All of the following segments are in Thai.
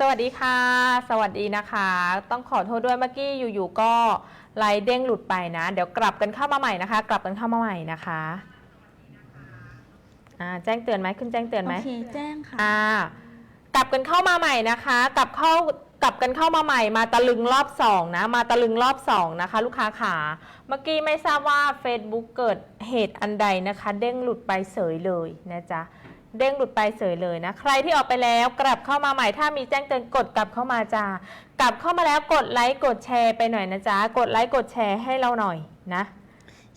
สวัสดีค่ะ สวัสดีนะคะ ต้องขอโทษด้วยเมื่อกี้อยู่ๆก็ไลน์เด้งหลุดไปนะ เดี๋ยวกลับกันเข้ามาใหม่นะคะ กลับกันเข้ามาใหม่นะคะอ่าแจ้งเตือนไหมขึ้นแจ้งเตือนไหมโอเคแจ้งค่ะอ่ากลับกันเข้ามาใหม่นะคะ กลับเข้ากลับกันเข้ามาใหม่มาตะลึงรอบสองนะ มาตะลึงรอบสองนะคะ ลูกค้าขาเมื่อกี้ไม่ทราบว่า Facebook เกิดเหตุอันใดนะคะ เด้งหลุดไปเสยเลยนะจ๊ะ เด้งหลุดไปเสยเลยนะ ใครที่ออกไปแล้วกลับเข้ามาใหม่ถ้ามีแจ้งเตือนกดกลับเข้ามาจ้ากลับเข้ามาแล้วกดไลค์กดแชร์ไปหน่อยนะจ๊ะกดไลค์กดแชร์ให้เราหน่อยนะ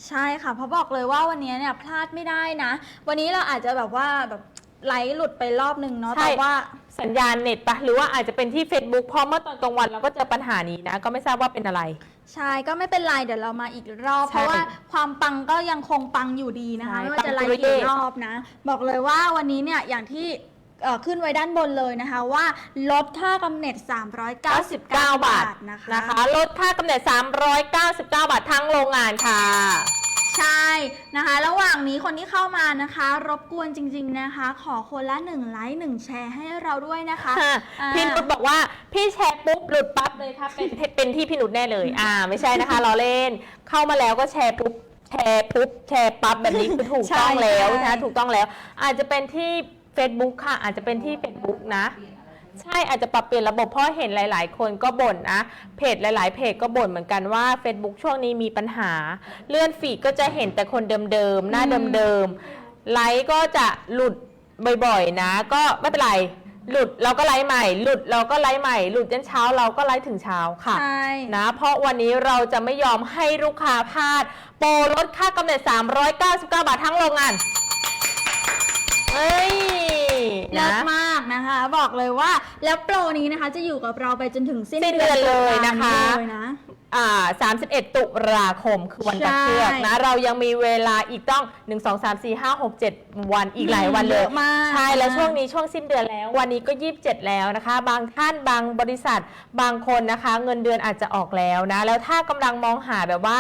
ใช่ค่ะเพราะบอกเลยว่าวันนี้เนี่ยพลาดไม่ได้นะ วันนี้เราอาจจะแบบว่าแบบไลฟ์หลุดไปรอบหนึ่งเนาะใช่แต่ว่าสัญญาณเน็ตปะหรือว่าอาจจะเป็นที่ Facebook เพราะเมื่อตอนกลางวันเราก็เจอปัญหานี้นะ ก็ไม่ทราบว่าเป็นอะไร ใช่ก็ไม่เป็นไรเดี๋ยวเรามาอีกรอบ ใช่เพราะว่าความปังก็ยังคงปังอยู่ดีนะคะใช่ไม่ว่าจะไลปังฟ์ปุริเย่ กี่รอบนะ บอกเลยว่าวันนี้เนี่ยอย่างที่เอ่อขึ้นไว้ด้านบนเลยนะคะว่าลดค่ากำเนิด 399 บาบาททนะคะ นะคะลดค่ากำเนิด 399 บาททั้งโรงงานค่ะ ใช่นะคะ ระหว่างนี้คนที่เข้ามานะคะ รบกวนจริง ๆนะคะ ขอคนละ1ไลค์1แชร์ให้เราด้วยนะคะค่ะอ่า พี่นุชบอกว่าพี่แชร์ปุ๊บหลุดปั๊บเลยค่ะเป็นเป็นที่พี่นุชแน่เลย อ่า ไม่ใช่นะคะ เราเล่นเข้ามาแล้วก็แชร์ปุ๊บแชร์ปุ๊บแชร์ปั๊บแบบนี้คือถูกต้องแล้วนะถูกต้องแล้ว อาจจะเป็นที่ Facebook ค่ะ อาจจะเป็นที่ Facebook นะ ใช่อาจจะปรับเปลี่ยนระบบเพราะเห็นหลาย ๆ คนก็บ่นนะเพจหลาย ๆ เพจก็บ่นเหมือนกันว่า Facebook ช่วงนี้มีปัญหา เลื่อนฟีดก็จะเห็นแต่คนเดิม ๆ หน้าเดิม ๆ ไลค์ก็จะหลุดบ่อย ๆ นะ ก็ไม่เป็นไรหลุดเราก็ไลค์ใหม่ หลุดเราก็ไลค์ใหม่ หลุดยันเช้าเราก็ไลค์ถึงเช้าค่ะใช่นะ เพราะวันนี้เราจะไม่ยอมให้ลูกค้าพลาด โปรลดค่ากำเนิด399 บาททั้งโรงงานเอ้ย เลินะ ศมากนะคะ บอกเลยว่าแล้วโปรนี้นะคะจะอยู่กับเราไปจนถึงสิ้นสิ้นเดือนเลยนะคะ ตุลาเลยนะ อ่า31 ตุลาคมคือวันตัดเชือกใช่นะ เรายังมีเวลาอีกต้อง 1 2 3 4 5 6 7 วันอีกหลายวันเลยเยอะมากใช่แล้วช่วงนี้ช่วงสิ้นเดือนแล้ว วันนี้ก็ 27 แล้วนะคะ บางท่านบางบริษัทบางคนนะคะ เงินเดือนอาจจะออกแล้วนะ แล้วถ้ากำลังมองหาแบบว่า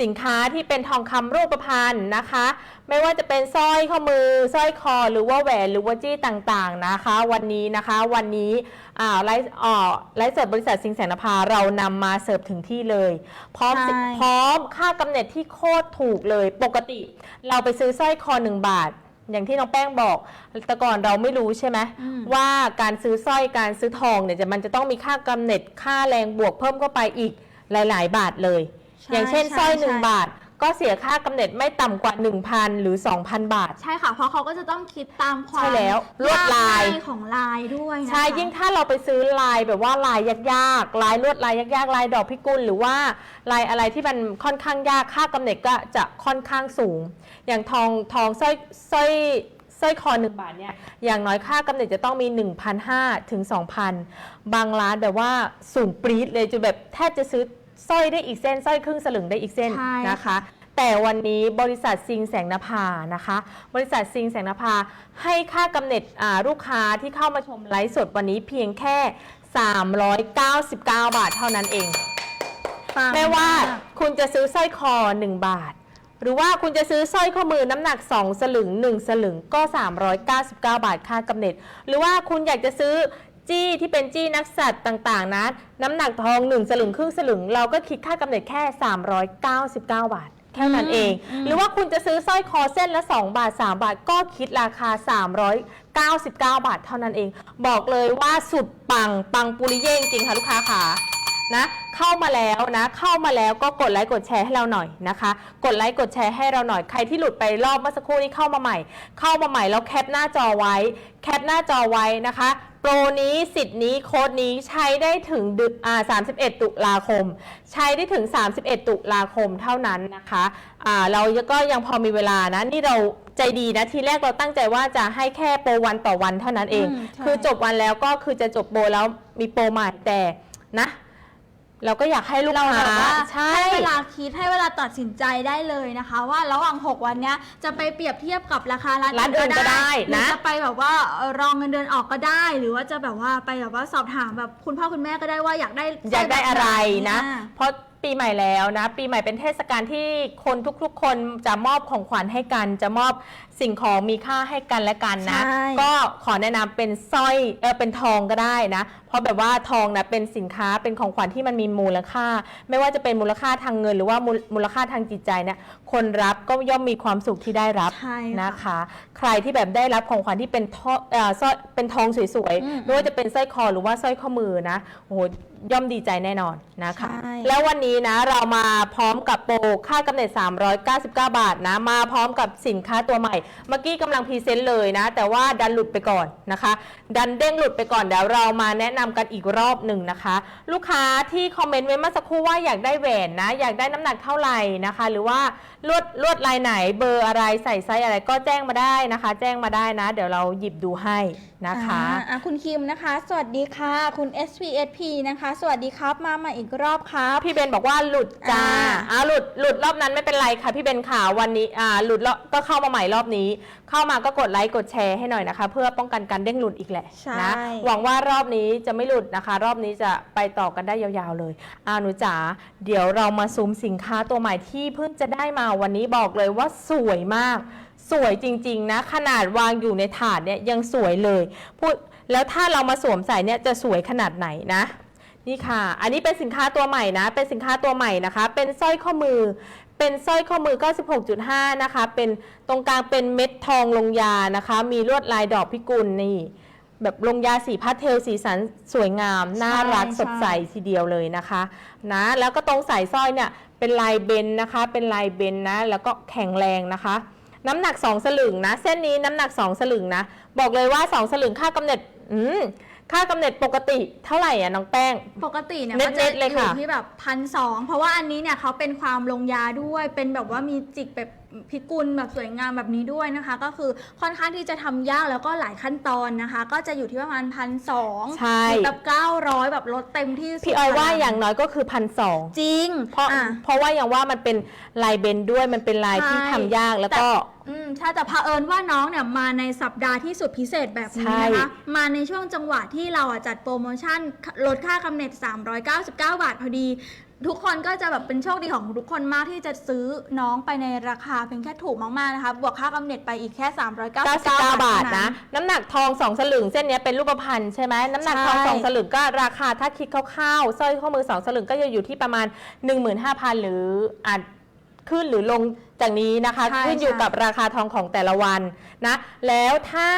สินค้าที่เป็นทองคำรูปพรรณนะคะ ไม่ว่าจะเป็นสร้อยข้อมือสร้อยคอ หรือว่าแหวนหรือว่าจี้ต่างๆนะคะ วันนี้นะคะวันนี้อ่าไลฟ์อ่อไลฟ์สดบริษัทสิงห์แสงนภาเรานำมาเสิร์ฟถึงที่เลย พร้อมใช่ พร้อมค่ากำเนิดที่โคตรถูกเลยปกติ เราไปซื้อสร้อยคอหนึ่งบาท อย่างที่น้องแป้งบอกแต่ก่อนเราไม่รู้ใช่ไหมอืม ว่าการซื้อสร้อยการซื้อทองเนี่ยจะมันจะต้องมีค่ากำเนิดค่าแรงบวกเพิ่มเข้าไปอีกหลาย ๆ บาทเลยใช่ อย่างเช่นสร้อยหนึ่งใช่บาท ก็เสียค่ากำเนิดไม่ต่ำกว่า 1,000 หรือ 2,000 บาท ใช่ค่ะ เพราะเขาก็จะต้องคิดตามความใช่แล้วลวดลาย กง่ของลายด้วยนะคะ ใช่ยิ่งถ้าเราไปซื้อลายแบบว่าลายยากๆ ลายลวดลายยากๆ ลายดอกพิกุลหรือว่าลายอะไรที่มันค่อนข้างยากค่ากำเนิดก็จะค่อนข้างสูง อย่างทองทองสร้อยสร้อยสร้อยคอหนึ่งบาทเนี่ยอย่างน้อยค่ากำเนิดจะต้องมี 1,500ถึง2,000 บางร้านแบบว่าสูงปรี๊ดเลยจนแบบแทบจะซื้อ สร้อยได้อีกเส้นสร้อยครึ่งสลึงได้อีกเส้นใช่ นะคะ แต่วันนี้บริษัทซิงแสงนภานะคะ บริษัทซิงแสงนภาให้ค่ากำเนิดอ่าลูกค้าที่เข้ามาชมไลฟ์สดวันนี้เพียงแค่ 399 บาทเท่านั้นเอง ปังไม่ว่าาก คุณจะซื้อสร้อยคอ 1 บาท หรือว่าคุณจะซื้อสร้อยข้อมือน้ำหนัก 2 สลึง 1 สลึงก็ 399 บาทค่ากำเนิด หรือว่าคุณอยากจะซื้อ จี้ที่เป็นจี้นักสัตว์ต่างๆนะน้ำหนักทอง 1 สลึงครึ่งสลึง เราก็คิดค่ากำเนิดแค่ 399 บาทแค่นั้นเอง หรือว่าคุณจะซื้อสร้อยคอเส้นละ 2 บาท 3 บาทก็คิดราคา 399 บาทเท่านั้นเอง บอกเลยว่าสุดปังปังปุริเย่จริงๆค่ะลูกค้าค่ะนะเข้ามาแล้วนะ เข้ามาแล้วก็กดไลค์กดแชร์ให้เราหน่อยนะคะ กดไลค์กดแชร์ให้เราหน่อยใครที่หลุดไปรอบเมื่อสักครู่นี้เข้ามาใหม่ เข้ามาใหม่แล้วแคปหน้าจอไว้ แคปหน้าจอไว้นะคะ โปรนี้สิทธิ์นี้โค้ดนี้ใช้ได้ถึงดึกอ่า31 ตุลาคม ใช้ได้ถึง 31 ตุลาคมเท่านั้นนะคะอ่าเราก็ยังพอมีเวลานะ นี่เราใจดีนะ ทีแรกเราตั้งใจว่าจะให้แค่โปรวันต่อวันเท่านั้นเอง อืมใช่ คือจบวันแล้วก็คือจะจบโปรแล้วมีโปรใหม่แต่นะ เราก็อยากให้ลูกเราค้าแบบว่าใช่ ให้เวลาคิดให้เวลาตัดสินใจได้เลยนะคะ ว่าระหว่าง 6 วันเนี้ยจะไปเปรียบเทียบกับราคาร้านร้านอื่นก็ได้หรือนะ จะไปแบบว่าเอ่อรองเงินเดือนออกก็ได้ หรือว่าจะแบบว่าไปแบบว่าสอบถามแบบคุณพ่อคุณแม่ก็ได้ว่าอยากได้อยากได้อะไรนะอ่าเพราะ ปีใหม่แล้วนะ ปีใหม่เป็นเทศกาลที่คนทุกๆ คนจะมอบของขวัญให้กัน จะมอบสิ่งของมีค่าให้กันและกันนะ ใช่ ก็ขอแนะนำเป็นสร้อยเออเป็นทองก็ได้นะ เพราะแบบว่าทองนะเป็นสินค้าเป็นของขวัญที่มันมีมูลค่า ไม่ว่าจะเป็นมูลค่าทางเงิน หรือว่ามูลมูลค่าทางจิตใจเนี่ยคนรับก็ย่อมมีความสุขที่ได้รับ ใช่ค่ะ นะคะ ใครที่แบบได้รับของขวัญที่เป็นทอเอ่อสร้อยเป็นทองสวยอืม ๆไม่ว่าจะเป็นสร้อยคอหรือว่าสร้อยข้อมือนะโอ้โห ย่อมดีใจแน่นอนนะคะ ใช่ แล้ววันนี้นะเรามาพร้อมกับโปรค่ากำเนิด 399 บาทนะ มาพร้อมกับสินค้าตัวใหม่ เมื่อกี้กำลังพรีเซนต์เลยนะ แต่ว่าดันหลุดไปก่อนนะคะ ดันเด้งหลุดไปก่อนเดี๋ยวเรามาแนะนำกันอีกรอบหนึ่งนะคะ ลูกค้าที่คอมเมนต์ไว้เมื่อสักครู่ว่าอยากได้แหวนนะ อยากได้น้ำหนักเท่าไหร่นะคะ หรือว่าลวดลวดลายไหนเบอร์อะไรใส่ไซส์อะไรก็แจ้งมาได้นะคะ แจ้งมาได้นะ เดี๋ยวเราหยิบดูให้นะคะ อ่าอะคุณคิมนะคะ สวัสดีค่ะ คุณ SPSP นะคะสวัสดีครับ มาใหม่อีกรอบครับ พี่เบนบอกว่าหลุดจ้าอ่า อ่าหลุดหลุดรอบนั้นไม่เป็นไรค่ะพี่เบนค่ะวันนี้อ่าหลุดแล้วก็เข้ามาใหม่รอบนี้ เข้ามาก็กดไลค์กดแชร์ให้หน่อยนะคะ เพื่อป้องกันการเด้งหลุดอีกแหละใช่ นะหวังว่ารอบนี้จะไม่หลุดนะคะ รอบนี้จะไปต่อกันได้ยาวๆเลยอ่าหนูจ๋าเดี๋ยวเรามาซูมสินค้าตัวใหม่ที่เพิ่งจะได้มาวันนี้บอกเลยว่าสวยมาก สวยจริงๆนะขนาดวางอยู่ในถาดเนี่ยยังสวยเลยพูดแล้วถ้าเรามาสวมใส่เนี่ยจะสวยขนาดไหนนะ นี่ค่ะ อันนี้เป็นสินค้าตัวใหม่นะ เป็นสินค้าตัวใหม่นะคะ เป็นสร้อยข้อมือ เป็นสร้อยข้อมือ 96.5 นะคะ เป็นตรงกลางเป็นเม็ดทองลงยานะคะ มีลวดลายดอกพิกุลนี่ แบบลงยาสีพาสเทลสีสันสวยงาม น่ารักใช่สดใสทีเดียวเลยนะคะ นะ แล้วก็ตรงสายสร้อยเนี่ย เป็นลายเบนนะคะ เป็นลายเบนนะ แล้วก็แข็งแรงนะคะน้ำหนัก 2 สลึงนะ เส้นนี้น้ำหนัก 2 สลึงนะ บอกเลยว่า 2 สลึงค่ากำเนิด อืม ค่ากำเนิดปกติเท่าไหร่อะน้องแป้ง ปกติเนี่ยเน็ก็ตๆจะเลยอยู่ค่ะที่แบบพันสองเพราะว่าอันนี้เนี่ยเขาเป็นความลงยาด้วยเป็นแบบว่ามีจิกแบบ พิกุลแบบสวยงามแบบนี้ด้วยนะคะ ก็คือค่อนข้างที่จะทำยากแล้วก็หลายขั้นตอนนะคะ ก็จะอยู่ที่ประมาณพันสองใช่ แบบเก้าร้อยแบบลดเต็มที่สุดพี่ออยว่าอย่างน้อยก็คือพันสอง จริงเพราะอ่ เพราะว่าอย่างว่ามันเป็นลายเบนด้วยมันเป็นลายที่ใช่ ทำยากแล้วก็ อืมใช่แต่เผอิญว่าน้องเนี่ยมาในสัปดาห์ที่สุดพิเศษแบบนี้นะคะใช่มาในช่วงจังหวะที่เราอะจัดโปรโมชั่นลดค่ากำเนิด399 บาทพอดี ทุกคนก็จะแบบเป็นโชคดีของทุกคนมากที่จะซื้อน้องไปในราคาเพียงแค่ถูกมากๆนะคะบวกค่ากำเนิดไปอีกแค่ 399 99 บาทนะ น้ำหนักทอง 2 สลึงเส้นเนี้ยเป็นรูปพรรณใช่ไหมน้ำหนักทองใช่2สลึงก็ราคาถ้าคิดคร่าวๆสร้อยข้อมือ 2 สลึงก็จะอยู่ที่ประมาณ 15,000 หรืออาจขึ้นหรือลงจากนี้นะคะใช่ขึ้นอยู่ใช่กับราคาทองของแต่ละวันนะ แล้วถ้า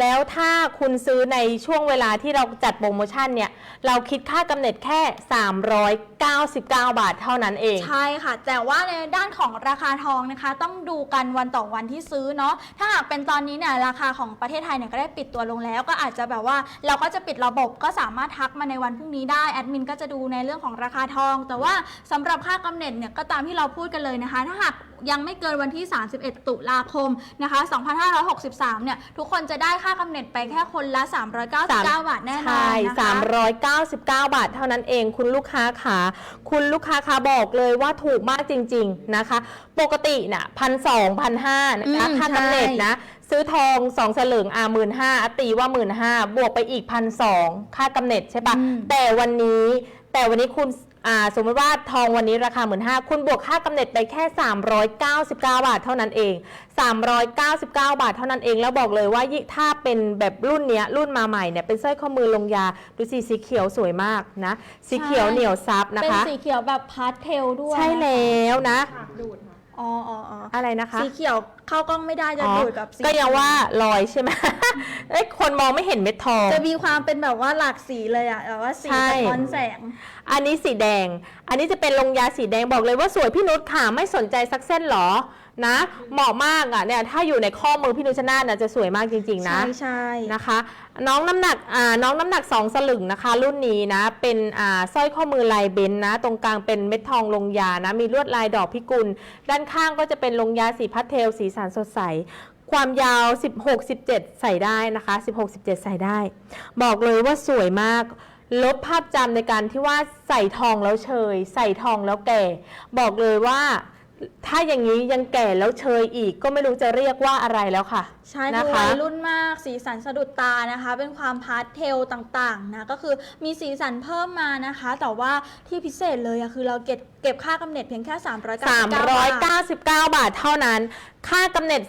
แล้วถ้าคุณซื้อในช่วงเวลาที่เราจัดโปรโมชั่นเนี่ย เราคิดค่ากำเนิดแค่ 399 บาทเท่านั้นเอง ใช่ค่ะ แต่ว่าในด้านของราคาทองนะคะ ต้องดูกันวันต่อวันที่ซื้อเนาะถ้าหากเป็นตอนนี้เนี่ยราคาของประเทศไทยเนี่ยก็ได้ปิดตัวลงแล้ว ก็อาจจะแบบว่าเราก็จะปิดระบบก็สามารถทักมาในวันพรุ่งนี้ได้แอดมินก็จะดูในเรื่องของราคาทอง แต่ว่าสำหรับค่ากำเนิดเนี่ยก็ตามที่เราพูดกันเลยนะคะ ถ้าหากยังไม่เกินวันที่ 31 ตุลาคมนะคะ 2563 เนี่ยทุกคนจะได้ค่ากำเนิดไปแค่คนละ 399 บาทแน่นอนใช่นะคะ 399 บาท เท่านั้นเองคุณลูกค้าขาคุณลูกค้าขาบอกเลยว่าถูกมากจริง ๆนะคะ ปกติน่ะพันสองพันห้านะคะอืมค่ากำเนิดใช่นะ ซื้อทองสองสลึงอ่าหมื่นห้าตีว่าหมื่นห้าบวกไปอีกพันสองค่ากำเนิดใช่ปะอืม แต่วันนี้ แต่วันนี้คุณอ่า สมมติว่าทองวันนี้ราคาหมื่นห้าคุณบวกค่ากำเนิดไปแค่ 399 บาทเท่านั้นเอง 399 บาทเท่านั้นเองแล้วบอกเลยว่ายิ่งถ้าเป็นแบบรุ่นเนี้ยรุ่นมาใหม่เนี่ยเป็นสร้อยข้อมือลงยาดูสิสีเขียวสวยมากนะ สีเขียวเหนียวซับนะเป็นคะสีเขียวแบบพาสเทลด้วยใช่แล้วนะ อ๋ออ๋ออ๋ออะไรนะคะ สีเขียวเข้ากล้องไม่ได้จะอ๋อ ดูดกับสีก็ยังว่าลอยใช่ไหม เอ้ยคนมองไม่เห็นเม็ดทอง จะมีความเป็นแบบว่าหลากสีเลยอะแบบว่าสีใช่ สะท้อนแสง อันนี้สีแดง อันนี้จะเป็นลงยาสีแดงบอกเลยว่าสวยพี่นุชค่ะไม่สนใจสักเส้นหรอ นะ เหมาะมากอะเนี่ยถ้าอยู่ในข้อมือพี่นุชนาธน่ะจะสวยมากจริงๆนะ ใช่ใช่ นะคะ น้องน้ำหนักน้องน้ำหนัก 2 สลึงนะคะ รุ่นนี้นะ เป็นสร้อยข้อมือลายเบนนะ ตรงกลางเป็นเม็ดทองลงยานะ มีลวดลายดอกพิกุล ด้านข้างก็จะเป็นลงยาสีพาสเทล สีสันสดใส ความยาว 16-17 ใส่ได้นะคะ 16-17 ใส่ได้ บอกเลยว่าสวยมากลบภาพจำในการที่ว่าใส่ทองแล้วเชย ใส่ทองแล้วแก่ บอกเลยว่าถ้าอย่างนี้ยังแก่แล้วเชยอีกก็ไม่รู้จะเรียกว่าอะไรแล้วค่ะ ใช่นะคือคะ วัยรุ่นมากสีสันสะดุดตานะคะ เป็นความพาสเทลต่างๆนะก็คือมีสีสันเพิ่มมานะคะ แต่ว่าที่พิเศษเลยอะคือเราเก็บเก็บค่ากำเนิดเพียงแค่ 399 399 บาทเท่านั้น ค่ากำเนิด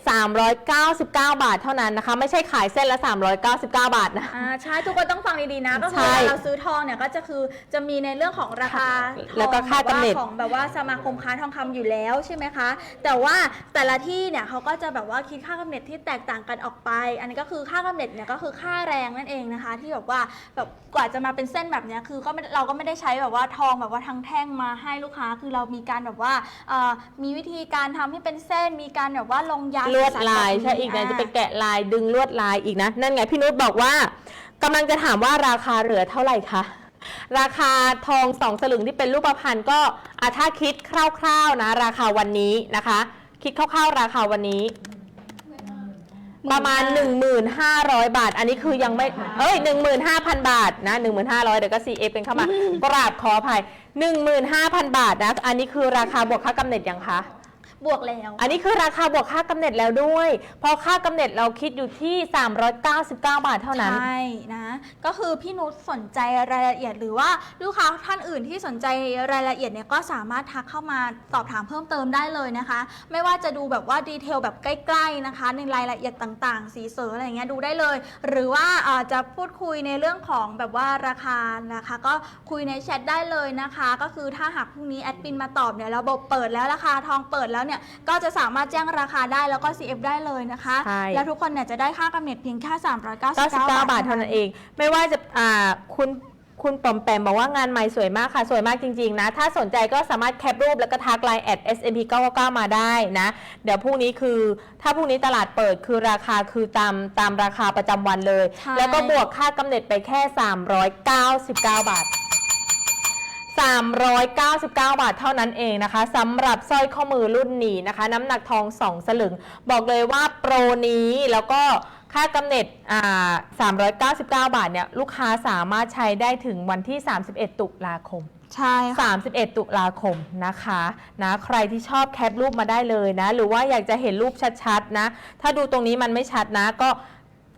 399 บาทเท่านั้นนะคะ ไม่ใช่ขายเส้นละ 399 บาทนะ อ่าใช่ทุกคนต้องฟังดีๆนะ ก็คือใช่เวลาเราซื้อทองเนี่ยก็จะคือจะมีในเรื่องของราคาทองแล้วก็ค่ากำเนิดแบบว่ของแบบว่าสมาคมค้าทองคำอยู่แล้วใช่ไหมคะ แต่ว่าแต่ละที่เนี่ยเขาก็จะแบบว่าคิดค่ากำเนิดที่แตกต่างกันออกไป อันนี้ก็คือค่ากำเนิดเนี่ยก็คือค่าแรงนั่นเองนะคะ ที่แบบว่าแบบกว่าจะมาเป็นเส้นแบบเนี้ยคือก็ไม่เราก็ไม่ได้ใช้แบบว่าทองแบบว่าทั้งแท่งมาให้ลูกค้า คือเรามีการแบบว่าเอ่อมีวิธีการทำให้เป็นเส้นมีการแบบว่าลงยาลวดลายสีสันแบบนี้ใช่อีกนะาจะไปแกะลายดึงลวดลายอีกนะ นั่นไงพี่นุชบอกว่ากำลังจะถามว่าราคาเหลือเท่าไหร่คะราคาทองสองสลึงที่เป็นรูปพรรณก็อะถ้าคิดคร่าวๆนะ ราคาวันนี้นะคะ คิดคร่าวๆ ราคาวันนี้ ประมาณ 1,500 บาท อันนี้คือยังไม่ เอ้ย 15,000 บาทนะ 1,500 เดี๋ยวก็ CF เป็นเข้ามากราบขออภัย 15,000 บาทนะ อันนี้คือราคาบวกค่ากำเนิดยังคะ บวกแล้ว อันนี้คือราคาบวกค่ากำเนิดแล้วด้วยเพราะค่ากำเนิดเราคิดอยู่ที่ 399 บาทเท่านั้น ใช่นะ ก็คือพี่นุชสนใจรายละเอียดหรือว่าลูกค้าท่านอื่นที่สนใจรายละเอียดเนี่ยก็สามารถทักเข้ามาสอบถามเพิ่มเติมได้เลยนะคะ ไม่ว่าจะดูแบบว่าดีเทลแบบใกล้ๆนะคะ ในรายละเอียดต่างๆ สีเสออะไรอย่างเงี้ยดูได้เลย หรือว่าอ่าจะพูดคุยในเรื่องของแบบว่าราคานะคะ ก็คุยในแชทได้เลยนะคะ ก็คือถ้าหากพรุ่งนี้แอดมินมาตอบเนี่ยระบบเปิดแล้วราคาทองเปิดแล้วเนี่ยก็จะสามารถแจ้งราคาได้แล้วก็ CF ได้เลยนะคะ ใช่ แล้วทุกคนเนี่ยจะได้ค่ากำเนิดเพียงแค่399 99 บาทเท่านั้นเอง ไม่ว่าจะอ่าคุณคุณปอมแปมบอกว่างานใหม่สวยมากค่ะ สวยมากจริง ๆ นะ ถ้าสนใจก็สามารถแคปรูปแล้วก็ทักไลน์แอด SMP 999มาได้นะ เดี๋ยวพรุ่งนี้คือ ถ้าพรุ่งนี้ตลาดเปิดคือราคาคือตามตามราคาประจำวันเลย ใช่ แล้วก็บวกค่ากำเนิดไปแค่ 399 บาท 399 บาทเท่านั้นเองนะคะสำหรับสร้อยข้อมือรุ่นนี้นะคะ น้ำหนักทอง 2 สลึง บอกเลยว่าโปรนี้แล้วก็ค่ากำเนิดอ่า399 บาทเนี่ยลูกค้าสามารถใช้ได้ถึงวันที่ 31 ตุลาคม ใช่ค่ะ 31 ตุลาคมนะคะนะใครที่ชอบแคปรูปมาได้เลยนะ หรือว่าอยากจะเห็นรูปชัดๆนะ ถ้าดูตรงนี้มันไม่ชัดนะก็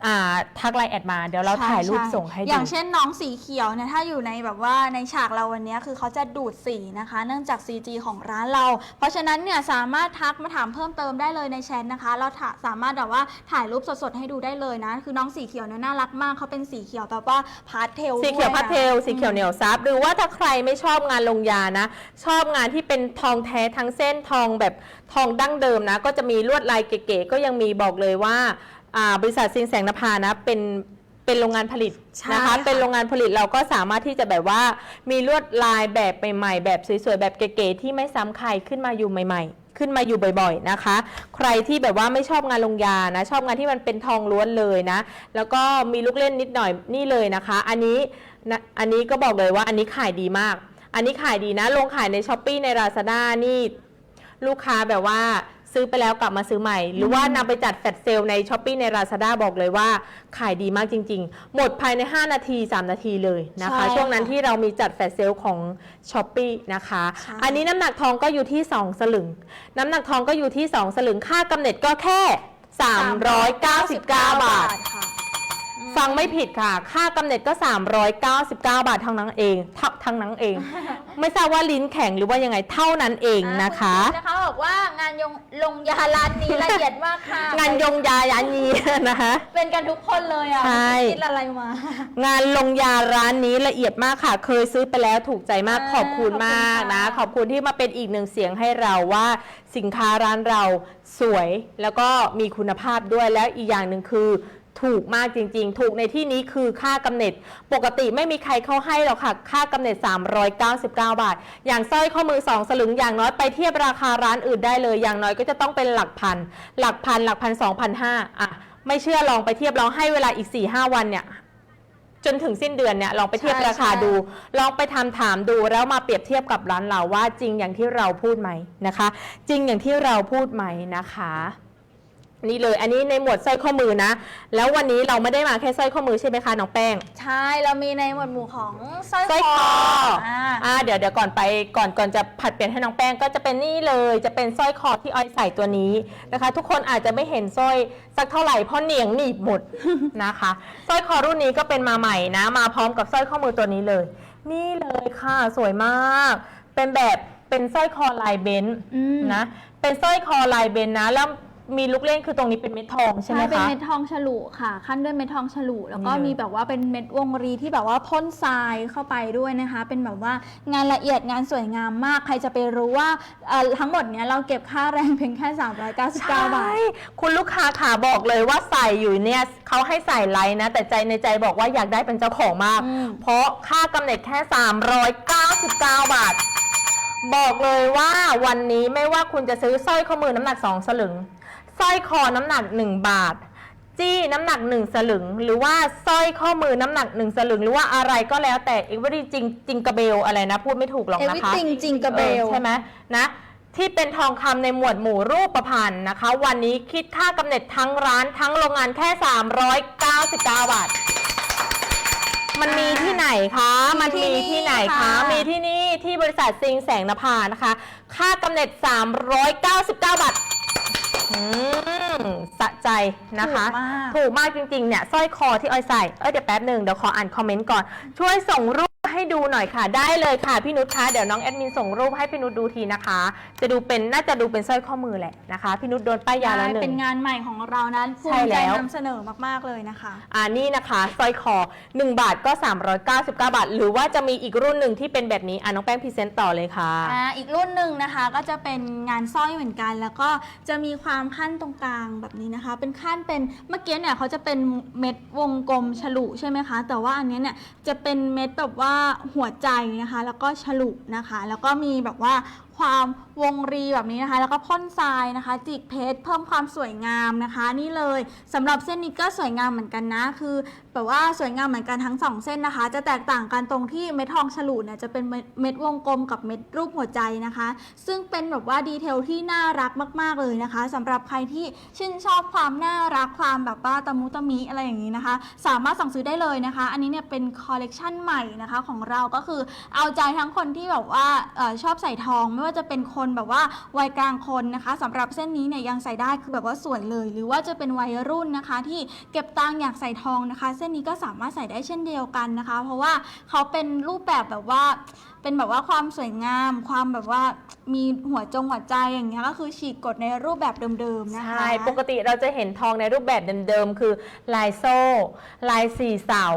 อ่าทักไลน์แอดมาเดี๋ยวเราถ่ายรูปช่ส่งให้ดูอย่างเช่นน้องสีเขียวเนี่ยถ้าอยู่ในแบบว่าในฉากเราวันเนี้ยคือเขาจะดูดสีนะคะ เนื่องจาก CG ของร้านเรา เพราะฉะนั้นเนี่ยสามารถทักมาถามเพิ่มเติมได้เลยในแชทนะคะ เราถาสามารถแบบว่าถ่ายรูปสดๆให้ดูได้เลยนะ คือน้องสีเขียวเนี่ยน่ารักมากเขาเป็นสีเขียวแบบว่าพาสเทลสีเขียวด้พาสเทลสีเขียวเหนียวซับหรือว่าถ้าใครไม่ชอบงานลงยานะ ชอบงานที่เป็นทองแท้ทั้งเส้นทองแบบทองดั้งเดิมนะ ก็จะมีลวดลายเก๋ๆก็ยังมีบอกเลยว่า อ่าบริษัทซิงแสงนภานะเป็นเป็นโรงงานผลิตใช่นะคะ ค่ะ เป็นโรงงานผลิตเราก็สามารถที่จะแบบว่ามีลวดลายแบบใหม่ๆแบบสวยๆแบบเก๋ๆที่ไม่ซ้ำใครขึ้นมาอยู่ใหม่ ๆ ขึ้นมาอยู่บ่อยๆนะคะ ใครที่แบบว่าไม่ชอบงานลงยานะชอบงานที่มันเป็นทองล้วนเลยนะ แล้วก็มีลูกเล่นนิดหน่อยนี่เลยนะคะ อันนี้นะอันนี้ก็บอกเลยว่าอันนี้ขายดีมาก อันนี้ขายดีนะลงขายในช้อปปีใน Lazada นี่ ลูกค้าแบบว่า ซื้อไปแล้วกลับมาซื้อใหม่ หรือว่านำไปจัดแฟลชเซลในช้อปปีใน Lazada บอกเลยว่าขายดีมากจริง ๆ หมดภายใน 5 นาที 3 นาทีเลยนะคะ ใช่ค่ะช่วงนั้นที่เรามีจัดแฟลชเซลของช้อปปีนะคะ ใช่ อันนี้น้ำหนักทองก็อยู่ที่ 2 สลึง น้ำหนักทองก็อยู่ที่ 2 สลึงค่ากำเนิดก็แค่ 399 บาท ค่ะ ฟังไม่ผิดค่ะ ค่ากำเนิดก็ 399 บาทเท่านั้นเองเท่าทั้งนั้นเอง ไม่ทราบว่าลิ้นแข็งหรือว่ายังไงเท่านั้นเองนะคะณนะคะบอกว่างานยงลงยาร้านนี้ละเอียดมากค่ะงานยงยายานีนะคะ เป็นกันทุกคนเลยอะใช่ คิดอะไรมา งานลงยาร้านนี้ละเอียดมากค่ะ เคยซื้อไปแล้วถูกใจมากอ่าขอบคุณมากขอบคุณนะค่ะขอบคุณที่มาเป็นอีกหนึ่งเสียงให้เราว่าสินค้าร้านเราสวยแล้วก็มีคุณภาพด้วยแล้วอีกอย่างหนึ่งคือ ถูกมากจริง ๆ ถูกในที่นี้คือค่ากำเนิดปกติไม่มีใครเข้าให้หรอกค่ะ ค่ากำเนิด399 บาท อย่างสร้อยข้อมือ 2 สลึงอย่างน้อยไปเทียบราคาร้านอื่นได้เลย อย่างน้อยก็จะต้องเป็นหลักพัน หลักพัน หลักพันสองพันห้าอะ ไม่เชื่อลองไปเทียบลองให้เวลาอีก4-5วันเนี่ยจนถึงสิ้นเดือนเนี่ยลองไปเทียบใช่ราคาใช่ดู ลองไปทำถามดูแล้วมาเปรียบเทียบกับร้านเราว่าจริงอย่างที่เราพูดไหมนะคะ จริงอย่างที่เราพูดไหมนะคะ นี่เลยอันนี้ในหมวดสร้อยข้อมือนะ แล้ววันนี้เราไม่ได้มาแค่สร้อยข้อมือใช่ไหมคะน้องแป้งใช่เรามีในหมวดหมู่ของสร้อยสร้อยคคอออ่าอ่าเดี๋ยวเดี๋ยวก่อนไปก่อนก่อนจะผัดเปลี่ยนให้น้องแป้งก็จะเป็นนี่เลยจะเป็นสร้อยคอที่ออยใส่ตัวนี้นะคะ ทุกคนอาจจะไม่เห็นสร้อยสักเท่าไหร่เพราะเหนียงหนีบหมด นะคะสร้อยคอรุ่นนี้ก็เป็นมาใหม่นะ มาพร้อมกับสร้อยข้อมือตัวนี้เลย นี่เลยค่ะสวยมาก เป็นแบบเป็นสร้อยคอลายเบนซ์ อืม นะเป็นสร้อยคอลายเบนซ์นะแล้ว มีลูกเล่นคือตรงนี้เป็นเม็ดทองใช่ไหมเป็นคะ เม็ดทองฉลุค่ะ ขั้นด้วยเม็ดทองฉลุแล้วก็นี่เลย มีแบบว่าเป็นเม็ดวงรีที่แบบว่าพ่นทรายเข้าไปด้วยนะคะ เป็นแบบว่างานละเอียดงานสวยงามมากใครจะไปรู้ว่าเอ่อทั้งหมดเนี้ยเราเก็บค่าแรงเพียงแค่ 399 บาท ใช่คุณลูกค้าขาบอกเลยว่าใส่อยู่เนี่ยเขาให้ใส่ไลน์นะ แต่ใจในใจบอกว่าอยากได้เป็นเจ้าของมาก อืม เพราะค่ากำเนิดแค่ 399 บาท บอกเลยว่าวันนี้ไม่ว่าคุณจะซื้อสร้อยข้อมือน้ำหนัก 2 สลึง สร้อยคอน้ำหนัก 1 บาท จี้น้ำหนัก 1 สลึง หรือว่าสร้อยข้อมือน้ำหนัก 1 สลึง หรือว่าอะไรก็แล้วแต่อีกว่าจริงจริงกระเบลอะไรนะ พูดไม่ถูกหรอกนะคะ everything จริงกระเบลออใช่ไหมนะที่เป็นทองคำในหมวดหมู่รูปพรรณนะคะ วันนี้คิดค่ากำเนิดทั้งร้านทั้งโรงงานแค่ 399 บาท มันมีที่ไหนคะมีมันมีที่ที่นี่ไหนคะค่ะมีที่นี่ที่บริษัทซิงแสงนภานะคะ ค่ากำเนิด399 บาท อืมสะใจนะคะ ถูกมาก ถูกมากจริงๆเนี่ยสร้อยคอที่ออยใส่ เอ้ยเดี๋ยวแป๊บหนึ่งเดี๋ยวขออ่านคอมเมนต์ก่อน ช่วยส่งรูป ให้ดูหน่อยค่ะ ได้เลยค่ะพี่นุชคะเดี๋ยวน้องแอดมินส่งรูปให้พี่นุชดูทีนะคะ จะดูเป็นน่าจะดูเป็นสร้อยข้อมือแหละนะคะพี่นุชโดนป้ายยาแล้วหนึ่เป็นงงานใหม่ของเรานะภูใช่มิใจแล้วนำเสนอมากๆเลยนะคะ อ่านี่นะคะสร้อยคอ 1 บาทก็ 399 บาท หรือว่าจะมีอีกรุ่นหนึ่งที่เป็นแบบนี้อะน้องแป้งพรีเซนต์ต่อเลยค่ะ อ่าอีกรุ่นหนึ่งนะคะก็จะเป็นงานสร้อยเหมือนกัน แล้วก็จะมีความขั้นตรงกลางแบบนี้นะคะ เป็นขั้นเป็นเมื่อกี้เนี่ยเขาจะเป็นเม็ดวงกลมฉลุใช่ไหมคะ แต่ว่าอันเนี้ยเนี่ยจะเป็นเม็ดแบบว่าหัวใจนะคะ แล้วก็ฉลุนะคะ แล้วก็มีแบบว่าความ วงรีแบบนี้นะคะ แล้วก็พ่นทรายนะคะ จิกเพชรเพิ่มความสวยงามนะคะ นี่เลยสำหรับเส้นนี้ก็สวยงามเหมือนกันนะ คือแบบว่าสวยงามเหมือนกันทั้งสองเส้นนะคะ จะแตกต่างกันตรงที่เม็ดทองฉลุเนี่ยจะเป็นเม็ดวงกลมกับเม็ดรูปหัวใจนะคะ ซึ่งเป็นแบบว่าดีเทลที่น่ารักมาก ๆเลยนะคะสำหรับใครที่ชื่นชอบความน่ารักความแบบว่าตะมุตะมิอะไรอย่างนี้นะคะ สามารถสั่งซื้อได้เลยนะคะ อันนี้เนี่ยเป็นคอลเลกชันใหม่นะคะของเราก็คือเอาใจทั้งคนที่แบบว่าออชอบใส่ทองไม่ว่าจะเป็นคนแบบว่าวัยกลางคนนะคะสำหรับเส้นนี้เนี่ยยังใส่ได้คือแบบว่าสวยเลย หรือว่าจะเป็นวัยรุ่นนะคะ ที่เก็บตังค์อยากใส่ทองนะคะ เส้นนี้ก็สามารถใส่ได้เช่นเดียวกันนะคะ เพราะว่าเขาเป็นรูปแบบแบบว่าเป็นแบบว่าความสวยงาม ความแบบว่ามีหัวจงหัวใจอย่างเงี้ยก็คือฉีกกดในรูปแบบเดิมๆนะคะใช่ปกติเราจะเห็นทองในรูปแบบเดิมๆคือลายโซ่ ลายสี่เสา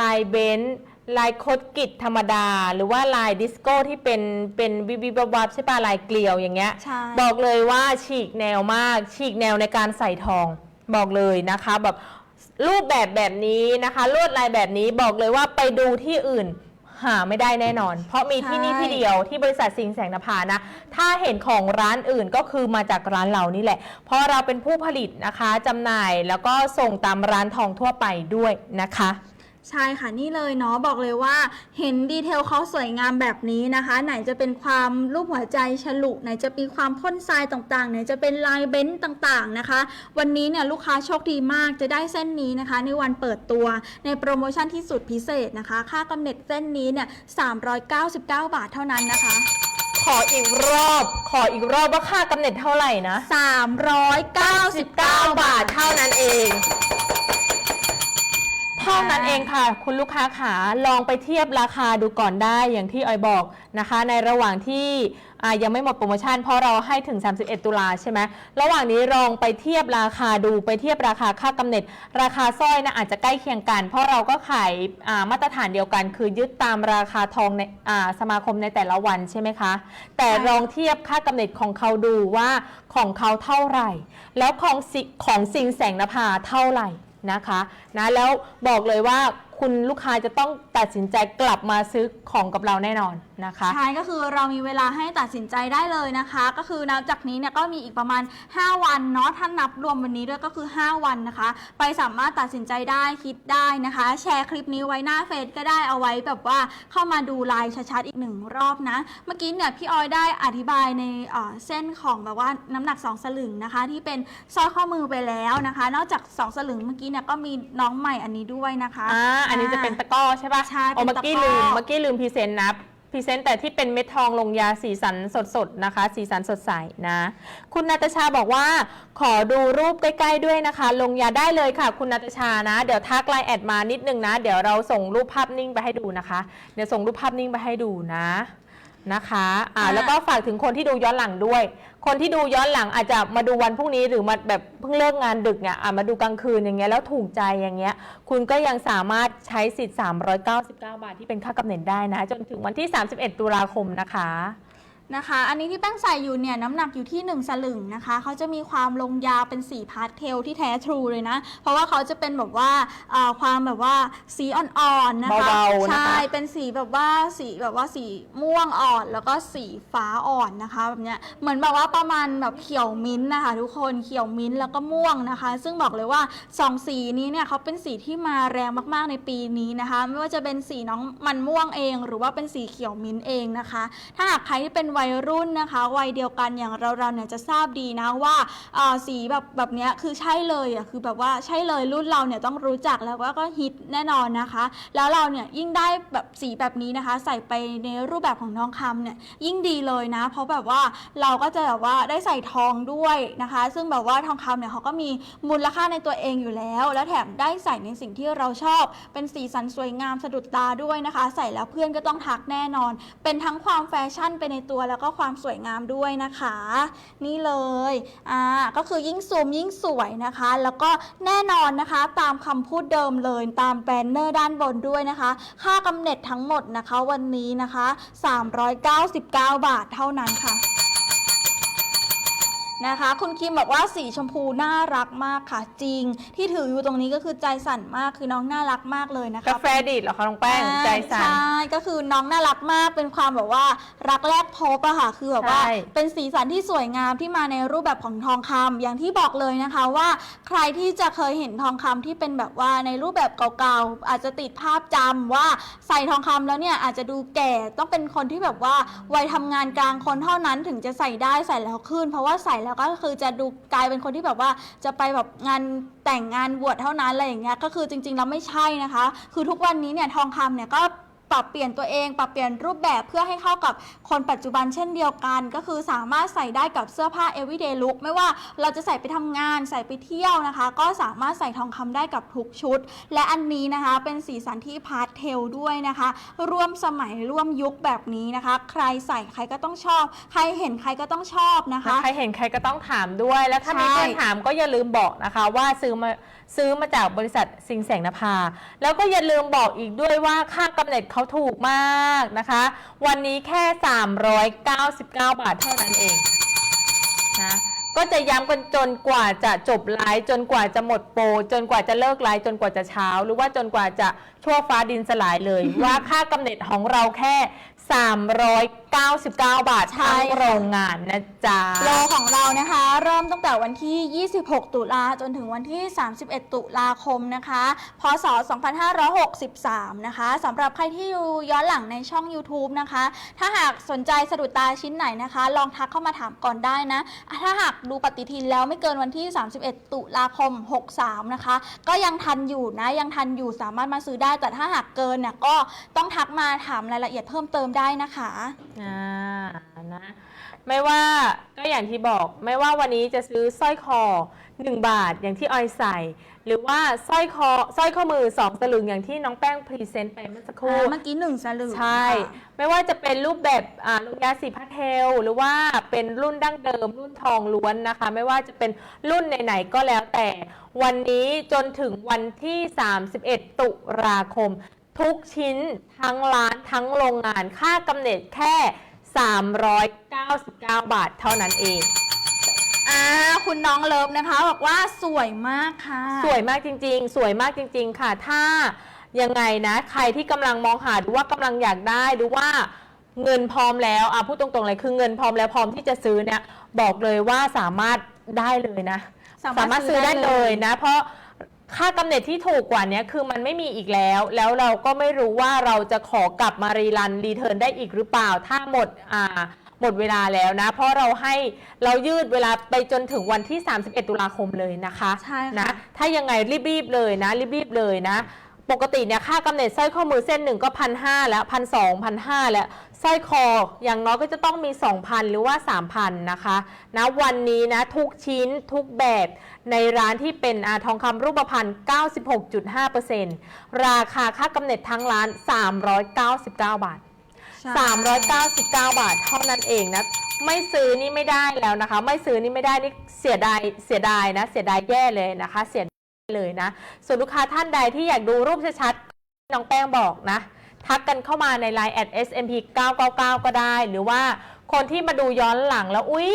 ลายเบนซ์ ลายโคดกิจธรรมดา หรือว่าลายดิสโก้ที่เป็นเป็นวิบวิบวับวับใช่ปะลายเกลียวอย่างเงี้ย ใช่ บอกเลยว่าฉีกแนวมาก ฉีกแนวในการใส่ทองบอกเลยนะคะแบบรูปแบบแบบนี้นะคะลวดลายแบบนี้บอกเลยว่าไปดูที่อื่นหาไม่ได้แน่นอน เพราะมีที่นี่ใช่ ที่เดียวที่บริษัทสิงห์แสงนภานะ ถ้าเห็นของร้านอื่นก็คือมาจากร้านเรานี่แหละ เพราะเราเป็นผู้ผลิตนะคะจำหน่ายแล้วก็ส่งตามร้านทองทั่วไปด้วยนะคะ ใช่ค่ะนี่เลยเนาะบอกเลยว่าเห็นดีเทลเขาสวยงามแบบนี้นะคะ ไหนจะเป็นความรูปหัวใจฉลุไหนจะมีความพ่นทรายต่างๆ ไหนจะเป็นลายเบนซ์ต่างๆนะคะ วันนี้เนี่ยลูกค้าโชคดีมากจะได้เส้นนี้นะคะ ในวันเปิดตัวในโปรโมชั่นที่สุดพิเศษนะคะ ค่ากำเนิดเส้นนี้เนี่ย399 บาทเท่านั้นนะคะขออีกรอบ ขออีกรอบว่าค่ากำเนิดเท่าไหร่นะ 399 บาทเท่านั้นเอง เท่านั้นเองค่ะ คุณลูกค้าขาลองไปเทียบราคาดูก่อนได้อย่างที่ออยบอกนะคะ ในระหว่างที่ยังไม่หมดโปรโมชั่นเพราะเราให้ถึง 31 ตุลาใช่ไหมระหว่างนี้ลองไปเทียบราคาดูไปเทียบราคาค่ากำเนิด ราคาสร้อยนะอาจจะใกล้เคียงกัน เพราะเราก็ขายามาตรฐานเดียวกัน คือยึดตามราคาทองในาสมาคมในแต่ละวันใช่ไหมคะ แต่ลองเทียบค่ากำเนิดของเขาดูว่าของเขาเท่าไหร่ แล้วของของสิงแสงนภาเท่าไหร่นะคะนะแล้วบอกเลยว่าคุณลูกค้าจะต้องตัดสินใจกลับมาซื้อของกับเราแน่นอนนะคะ ใช่ก็คือเรามีเวลาให้ตัดสินใจได้เลยนะคะ ก็คือนับจากนี้เนี่ยก็มีอีกประมาณ 5 วันเนาะถ้านับรวมวันนี้ด้วยก็คือ 5 วันนะคะ ไปสามารถตัดสินใจได้คิดได้นะคะ แชร์คลิปนี้ไว้หน้าเฟซก็ได้เอาไว้แบบว่าเข้ามาดูไลน์ชัดๆอีกหนึ่งรอบนะ เมื่อกี้เนี่ยพี่ออยได้อธิบายในเส้นของแบบว่าน้ำหนัก 2 สลึงนะคะ ที่เป็นสร้อยข้อมือไปแล้วนะคะ นอกจาก 2 สลึงเมื่อกี้เนี่ยก็มีนองใหม่อันนี้ด้วยนะคะอ่าอันนี้จะเป็นตะกร้อใช่ปะใช่โอ้เป็นเมื่อกี้ตะกร้ลือมเมื่อกี้ลืมพรีเซนต์นะพรีเซนต์แต่ที่เป็นเม็ดทองลงยาสีสันสดๆนะคะ สีสันสดใสนะ คุณนาตาชาบอกว่า ขอดูรูปใกล้ ๆ ด้วยนะคะ ลงยาได้เลยค่ะ คุณนาตาชานะ เดี๋ยวทักไลน์แอดมานิดนึงนะ เดี๋ยวเราส่งรูปภาพนิ่งไปให้ดูนะคะ เดี๋ยวส่งรูปภาพนิ่งไปให้ดูนะนะคะ อ่าอ่าแล้วก็ฝากถึงคนที่ดูย้อนหลังด้วย คนที่ดูย้อนหลังอาจจะมาดูวันพรุ่งนี้หรือมาแบบเพิ่งเลิกงานดึกเนี่ยอะมาดูกลางคืนอย่างเงี้ยแล้วถูกใจอย่างเงี้ย คุณก็ยังสามารถใช้สิทธิ์ 399 บาทที่เป็นค่ากำเนิดได้นะ จนถึงวันที่ 31 ตุลาคมนะคะ นะคะ อันนี้ที่แป้งใส่อยู่เนี่ยน้ำหนักอยู่ที่ 1 สลึงนะคะเขาจะมีความลงยาวเป็นสีพาสเทลที่แท้ทรูเลยนะ เพราะว่าเขาจะเป็นแบบว่าเอ่อความแบบว่าสีอ่อนๆนะคะเบาๆนะคะใช่เป็นสีแบบว่าสีแบบว่าสีม่วงอ่อนแล้วก็สีฟ้าอ่อนนะคะแบบเนี้ยเหมือนแบบว่าประมาณแบบเขียวมิ้นท์นะคะ ทุกคนเขียวมิ้นท์แล้วก็ม่วงนะคะ ซึ่งบอกเลยว่าสองสีนี้เนี่ยเขาเป็นสีที่มาแรงมากๆในปีนี้นะคะ ไม่ว่าจะเป็นสีน้องมันม่วงเอง หรือว่าเป็นสีเขียวมิ้นท์เองนะคะ ถ้าหากใครที่เป็นวััยรุ่นนะคะ วัยเดียวกันอย่างเราๆเนี่ยจะทราบดีนะว่าสีแบบแบบเนี้ยคือใช่เลยอะคือแบบว่าใช่เลยรุ่นเราเนี่ยต้องรู้จักแล้วก็ฮิตแน่นอนนะคะ แล้วเราเนี่ยยิ่งได้แบบสีแบบนี้นะคะ ใส่ไปในรูปแบบของทองคำเนี่ยยิ่งดีเลยนะ เพราะแบบว่าเราก็จะแบบว่าได้ใส่ทองด้วยนะคะ ซึ่งแบบว่าทองคำเนี่ยเขาก็มีมูลค่าในตัวเองอยู่แล้ว แล้วแถมได้ใส่ในสิ่งที่เราชอบ เป็นสีสันสวยงามสะดุดตาด้วยนะคะ ใส่แล้วเพื่อนก็ต้องทักแน่นอน เป็นทั้งความแฟชั่นไปในตัวแล้วก็ความสวยงามด้วยนะคะ นี่เลยอ่าก็คือยิ่งซูมยิ่งสวยนะคะ แล้วก็แน่นอนนะคะตามคำพูดเดิมเลยตามแบนเนอร์ด้านบนด้วยนะคะ ค่ากำเนิดทั้งหมดนะคะวันนี้นะคะ 399 บาทเท่านั้นค่ะ นะคะ คุณคิมบอกว่าสีชมพูน่ารักมากค่ะจริง ที่ถืออยู่ตรงนี้ก็คือใจสั่นมากคือน้องน่ารักมากเลยนะคะกาแฟดีดเหรอคะน้องแป้งใจสั่นใช่ก็คือน้องน่ารักมากเป็นความแบบว่ารักแรกพบอะค่ะคือแบบว่าใช่เป็นสีสันที่สวยงามที่มาในรูปแบบของทองคำอย่างที่บอกเลยนะคะว่า ใครที่จะเคยเห็นทองคำที่เป็นแบบว่าในรูปแบบเก่าๆอาจจะติดภาพจำว่าใส่ทองคำแล้วเนี่ยอาจจะดูแก่ต้องเป็นคนที่แบบว่าวัยทำงานกลางคนเท่านั้นถึงจะใส่ได้ใส่แล้วขึ้น เพราะว่าใส่แล้วแล้วก็คือจะดูกลายเป็นคนที่แบบว่าจะไปแบบงานแต่งงานบวชเท่านั้นอะไรอย่างเงี้ยก็คือจริงๆแล้วไม่ใช่นะคะ คือทุกวันนี้เนี่ยทองคำเนี่ยก็ ปรับเปลี่ยนตัวเอง ปรับเปลี่ยนรูปแบบเพื่อให้เข้ากับคนปัจจุบันเช่นเดียวกัน ก็คือสามารถใส่ได้กับเสื้อผ้า everyday look ไม่ว่าเราจะใส่ไปทำงานใส่ไปเที่ยวนะคะ ก็สามารถใส่ทองคำได้กับทุกชุด และอันนี้นะคะเป็นสีสันที่พาสเทลด้วยนะคะ ร่วมสมัยร่วมยุคแบบนี้นะคะ ใครใส่ใครก็ต้องชอบ ใครเห็นใครก็ต้องชอบนะคะ ใครเห็นใครก็ต้องถามด้วย แล้วถ้ามีใช่เพื่อนถามก็อย่าลืมบอกนะคะว่าซื้อมาซื้อมาจากบริษัทสิงแสงนภา แล้วก็อย่าลืมบอกอีกด้วยว่าค่ากำเนิดเขาถูกมากนะคะ วันนี้แค่ 399 บาทเท่านั้นเองนะก็จะย้ำกันจนกว่าจะจบไลฟ์จนกว่าจะหมดโปรจนกว่าจะเลิกไลฟ์จนกว่าจะเช้า หรือว่าจนกว่าจะชั่วฟ้าดินสลายเลย ว่าค่ากำเนิดของเราแค่ 399 บาทใช่ทั้งค่ะ โรงงานนะจ๊ะโลของเรานะคะ เริ่มตั้งแต่วันที่ 26 ตุลาจนถึงวันที่ 31 ตุลาคมนะคะ พศ 2563 นะคะสำหรับใครที่ดูย้อนหลังในช่อง YouTube นะคะ ถ้าหากสนใจสะดุดตาชิ้นไหนนะคะ ลองทักเข้ามาถามก่อนได้นะถ้าหากดูปฏิทินแล้วไม่เกินวันที่ 31 ตุลาคม 63 นะคะ ก็ยังทันอยู่นะ ยังทันอยู่สามารถมาซื้อได้แต่ถ้าหากเกินเนี่ยก็ต้องทักมาถามรายละเอียดเพิ่มเติมได้นะคะอ่านะไม่ว่าก็อย่างที่บอกไม่ว่าวันนี้จะซื้อสร้อยคอ 1 บาทอย่างที่ออยใส่ หรือว่าสร้อยคอสร้อยข้อมือ 2 สลึงอย่างที่น้องแป้งพรีเซนต์ไปเมื่อสักครู่ อ่าเมื่อกี้หนึ่งสลึงใช่ ค่ะ ไม่ว่าจะเป็นรูปแบบอ่าลงยาสีพาสเทล หรือว่าเป็นรุ่นดั้งเดิม รุ่นทองล้วนนะคะ ไม่ว่าจะเป็นรุ่นไหนๆก็แล้วแต่ วันนี้จนถึงวันที่ 31 ตุลาคม ทุกชิ้นทั้งร้านทั้งโรงงานค่ากำเนิดแค่ 399 บาทเท่านั้นเอง อ่าคุณน้องเลิฟนะคะ บอกว่าสวยมากค่ะ สวยมากจริง ๆ สวยมากจริง ๆ ค่ะ ถ้ายังไงนะ ใครที่กำลังมองหาหรือว่ากำลังอยากได้หรือว่าเงินพร้อมแล้วอะพูดตรงๆเลยคือเงินพร้อมแล้วพร้อมที่จะซื้อเนี่ยบอกเลยว่าสามารถได้เลยนะ สามารถสามารถซื้อได้ซื้อได้เลเลย ยนะ เพราะ ค่ากำเนิดที่ถูกกว่านี้คือมันไม่มีอีกแล้ว แล้วเราก็ไม่รู้ว่าเราจะขอกลับมารีรันรีเทิร์นได้อีกหรือเปล่า ถ้าหมดอ่าหมดเวลาแล้วนะ เพราะเราให้เรายืดเวลาไปจนถึงวันที่ 31 ตุลาคมเลยนะคะใช่ค่ะนะ ถ้ายังไงรีบๆเลยนะรีบๆเลยนะ ปกติเนี่ยค่ากำเนิดสร้อยข้อมือเส้นหนึ่งก็พันห้าแล้วพันสองพันห้าแล้วสร้อยคออย่างน้อยก็จะต้องมี 2,000 หรือว่า 3,000 นะคะนะวันนี้นะทุกชิ้นทุกแบบในร้านที่เป็นอาทองคำรูปพรรณ96.5%ราคาค่ากำเนิดทั้งร้าน 399 บาทใช่399 บาทเท่านั้นเองนะไม่ซื้อนี่ไม่ได้แล้วนะคะ ไม่ซื้อนี่ไม่ได้นี่เสียดายเสียดายนะเสียดายแย่เลยนะคะเสียดาย เลยนะ ส่วนลูกค้าท่านใดที่อยากดูรูปชัดๆน้องแป้งบอกนะ ทักกันเข้ามาใน Line at smp 999ก็ได้ หรือว่าคนที่มาดูย้อนหลังแล้วอุ๊ย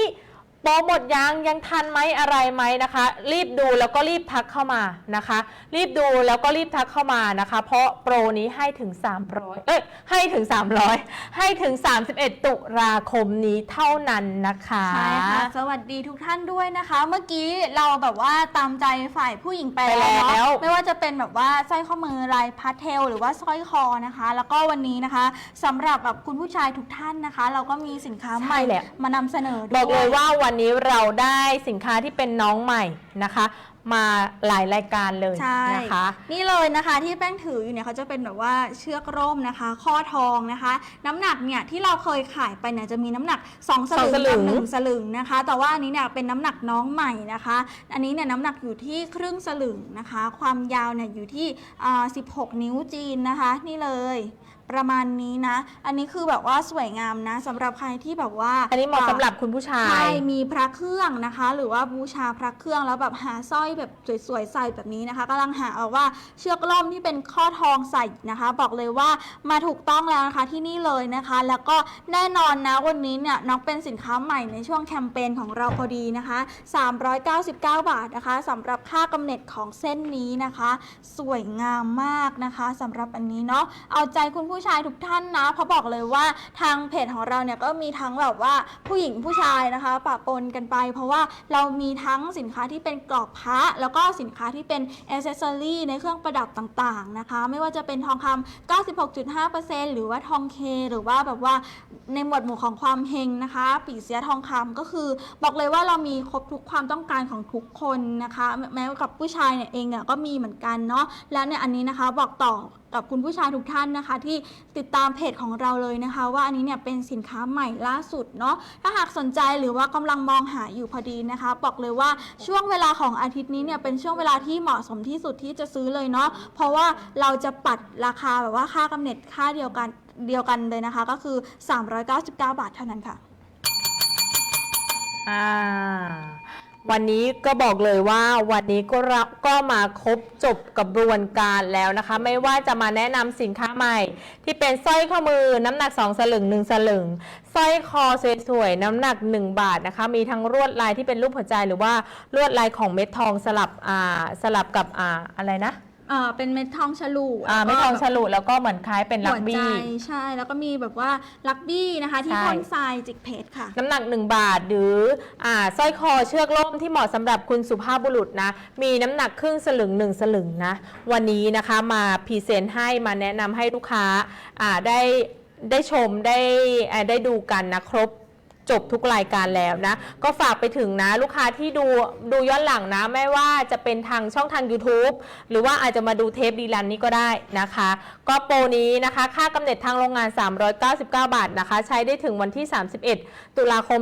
โปรหมดยังยังทันไหมอะไรไหมนะคะ รีบดูแล้วก็รีบทักเข้ามานะคะ รีบดูแล้วก็รีบทักเข้ามานะคะ เพราะโปรนี้ให้ถึง 300 เอ้ยให้ถึง 300 ให้ถึง 31 ตุลาคมนี้เท่านั้นนะคะใช่ค่ะสวัสดีทุกท่านด้วยนะคะ เมื่อกี้เราแบบว่าตามใจฝ่ายผู้หญิงไปไปแล้วแล้วเนาะไม่ว่าจะเป็นแบบว่าสร้อยข้อมือลายพาสเทล หรือว่าสร้อยคอนะคะ แล้วก็วันนี้นะคะสำหรับแบบคุณผู้ชายทุกท่านนะคะ เราก็มีสินค้าใหม่ใช่แหละมานำเสนอด้วยบอกเลยว่าวันนี้เราได้สินค้าที่เป็นน้องใหม่นะคะ มาหลายรายการเลยใช่นะคะ นี่เลยนะคะที่แป้งถืออยู่เนี่ยเขาจะเป็นแบบว่าเชือกร่มนะคะ ข้อทองนะคะ น้ำหนักเนี่ยที่เราเคยขายไปเนี่ยจะมีน้ำหนัก 2 สลึงสองสลึกับง หนึ่งสลึงนะคะ แต่ว่าอันนี้เนี่ยเป็นน้ำหนักน้องใหม่นะคะ อันนี้เนี่ยน้ำหนักอยู่ที่ครึ่งสลึงนะคะ ความยาวเนี่ยอยู่ที่อ่า16 นิ้วจีนนะคะ นี่เลย ประมาณนี้นะ อันนี้คือแบบว่าสวยงามนะสำหรับใครที่แบบว่าอันนี้เหมาะสำหรับคุณผู้ชาใช่ยมีพระเครื่องนะคะ หรือว่าบูชาพระเครื่องแล้วแบบหาสร้อยแบบสวยๆใส่แบบนี้นะคะกำลังหาเอาว่าเชือกล่อมที่เป็นข้อทองใส่นะคะ บอกเลยว่ามาถูกต้องแล้วนะคะที่นี่เลยนะคะ แล้วก็แน่นอนนะวันนี้เนี่ยน้องเป็นสินค้าใหม่ในช่วงแคมเปญของเราพอดีนะคะ 399 บาทนะคะสำหรับค่ากำเนิดของเส้นนี้นะคะ สวยงามมากนะคะสำหรับอันนี้เนาะเอาใจคุณผูู้้ชายทุกท่านนะเพราะบอกเลยว่าทางเพจของเราเนี่ยก็มีทั้งแบบว่าผู้หญิงผู้ชายนะคะปะปนกันไป เพราะว่าเรามีทั้งสินค้าที่เป็นกรอบพระแล้วก็สินค้าที่เป็นอ c เซสซอรี่ในเครื่องประดับต่างๆนะคะ ไม่ว่าจะเป็นทองคำ96.5%หรือว่าทองเค หรือว่าแบบว่าในหมวดหมู่ของความเฮงนะคะ ปีเสียทองคำก็คือบอกเลยว่าเรามีครบทุกความต้องการของทุกคนนะคะแม้แม้กับผู้ชายเนี่ยเองเนี่ยก็มีเหมือนกันเนาะแล้วเนี่ยอันนี้นะคะบอกต่อกับคุณผู้ชายทุกท่านนะคะ ที่ติดตามเพจของเราเลยนะคะ ว่าอันนี้เนี่ยเป็นสินค้าใหม่ล่าสุดเนาะถ้าหากสนใจหรือว่ากำลังมองหาอยู่พอดีนะคะ บอกเลยว่าช่วงเวลาของอาทิตย์นี้เนี่ยเป็นช่วงเวลาที่เหมาะสมที่สุดที่จะซื้อเลยเนาะเพราะว่าเราจะปัดราคาแบบว่าค่ากำเนิดค่าเดียวกันเดียวกันเลยนะคะ ก็คือ 399 บาทเท่านั้นค่ะ อ่า วันนี้ก็บอกเลยว่าวันนี้ก็รับก็มาครบจบกระบวนการแล้วนะคะ ไม่ว่าจะมาแนะนำสินค้าใหม่ ที่เป็นสร้อยข้อมือน้ำหนัก 2 สลึง 1 สลึงสร้อยคอสวยๆน้ำหนัก 1 บาทนะคะ มีทั้งลวดลายที่เป็นรูปหัวใจหรือว่าลวดลายของเม็ดทองสลับอ่าสลับกับอ่าอะไรนะ อ่าเป็นเม็ดทองฉลูอ่าเม็ดทองฉลุแล้วก็เหมือนคล้ายเป็นลักบี้ หัวใจใช่ แล้วก็มีแบบว่าลักบี้นะคะ ที่ใช่ พ่นทรายจิกเพชรค่ะ น้ำหนัก 1 บาทหรืออ่าสร้อยคอเชือกล่มที่เหมาะสำหรับคุณสุภาพบุรุษนะ มีน้ำหนักครึ่งสลึง1สลึงนะ วันนี้นะคะมาพรีเซนต์ให้มาแนะนำให้ลูกค้าอ่าได้ได้ชมได้อ่าได้ดูกันนะครบ จบทุกรายการแล้วนะ ก็ฝากไปถึงนะลูกค้าที่ดูดูย้อนหลังนะ ไม่ว่าจะเป็นทางช่องทาง YouTube หรือว่าอาจจะมาดูเทปดีลันนี้ก็ได้นะคะ ก็โปรนี้นะคะ ค่ากำเนิดทางโรงงาน 399 บาทนะคะ ใช้ได้ถึงวันที่ 31 ตุลาคม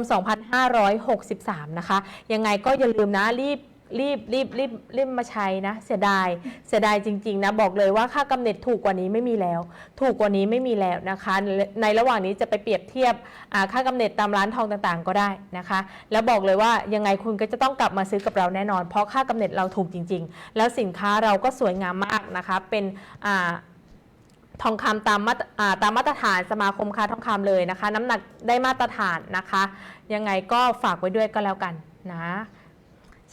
2563 นะคะ ยังไงก็อย่าลืมนะรีบ รีบรีบรีบรีบมาใช้นะ เสียดายเสียดายจริง ๆ นะ บอกเลยว่าค่ากำเนิดถูกกว่านี้ไม่มีแล้ว ถูกกว่านี้ไม่มีแล้วนะคะ ในระหว่างนี้จะไปเปรียบเทียบอ่าค่ากำเนิดตามร้านทองต่างๆ ก็ได้นะคะ แล้วบอกเลยว่ายังไงคุณก็จะต้องกลับมาซื้อกับเราแน่นอน เพราะค่ากำเนิดเราถูกจริง ๆ แล้วสินค้าเราก็สวยงามมากนะคะ เป็นอ่าทองคำตามมาตรอ่าตามมาตรฐานสมาคมค้าทองคำเลยนะคะ น้ำหนักได้มาตรฐานนะคะ ยังไงก็ฝากไว้ด้วยก็แล้วกันนะ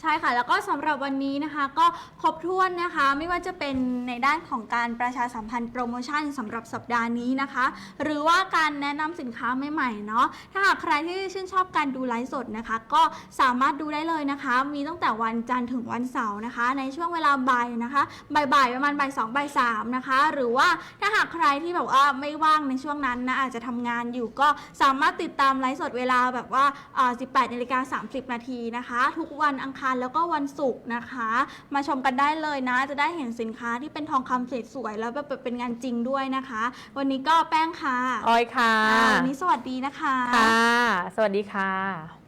ใช่ค่ะ แล้วก็สำหรับวันนี้นะคะ ก็ครบถ้วนนะคะ ไม่ว่าจะเป็นในด้านของการประชาสัมพันธ์โปรโมชั่นสำหรับสัปดาห์นี้นะคะ หรือว่าการแนะนำสินค้าใหม่ๆเนาะถ้าหากใครที่ชื่นชอบการดูไลฟ์สดนะคะ ก็สามารถดูได้เลยนะคะ มีตั้งแต่วันจันทร์ถึงวันเสาร์นะคะ ในช่วงเวลาบ่ายนะคะบ่ายๆประมาณบ่ายสองบ่ายสามนะคะ หรือว่าถ้าหากใครที่แบบว่าไม่ว่างในช่วงนั้นนะอาจจะทำงานอยู่ก็สามารถติดตามไลฟ์สดเวลาแบบว่าอ่า18นาฬิกา30 นาทีนะคะ ทุกวันอังคารแล้วก็วันศุกร์นะคะ มาชมกันได้เลยนะ จะได้เห็นสินค้าที่เป็นทองคำสวยๆแล้วแบบเป็นงานจริงด้วยนะคะ วันนี้ก็แป้งค่ะออยค่ะอ่าวันนี้สวัสดีนะคะ ค่ะ สวัสดีค่ะ